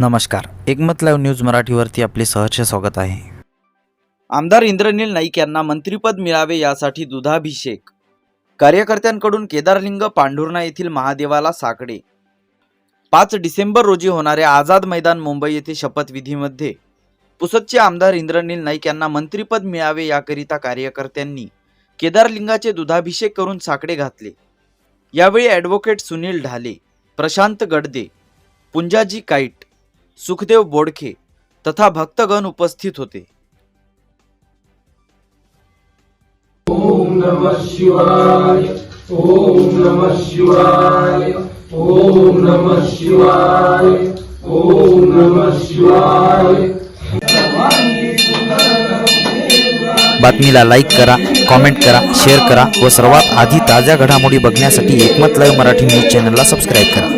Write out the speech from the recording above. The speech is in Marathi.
नमस्कार. एकमत लाईव्ह न्यूज मराठीवरती आपले सहर्ष स्वागत आहे. आमदार इंद्रनील नाईक यांना मंत्रिपद मिळावे यासाठी दुधाभिषेक. कार्यकर्त्यांकडून केदारलिंग पांढुर्णा येथील महादेवाला साकडे. पाच डिसेंबर रोजी होणाऱ्या आझाद मैदान मुंबई येथे शपथविधीमध्ये पुसदचे आमदार इंद्रनील नाईक यांना मंत्रिपद मिळावे याकरिता कार्यकर्त्यांनी केदारलिंगाचे दुधाभिषेक करून साकडे घातले. यावेळी ॲडव्होकेट सुनील ढाले प्रशांत गडदे पुंजाजी काईट सुखदेव बोडखे तथा भक्तगण उपस्थित होते. ओम नमः शिवाय ओम नमः शिवाय ओम नमः शिवाय ओम नमः शिवाय. बातमीला लाईक करा कॉमेंट करा शेअर करा व सर्वात आधी ताज्या घडामोडी बघण्यासाठी एकमत लाईव्ह मराठी न्यूज चॅनलला सबस्क्राईब करा.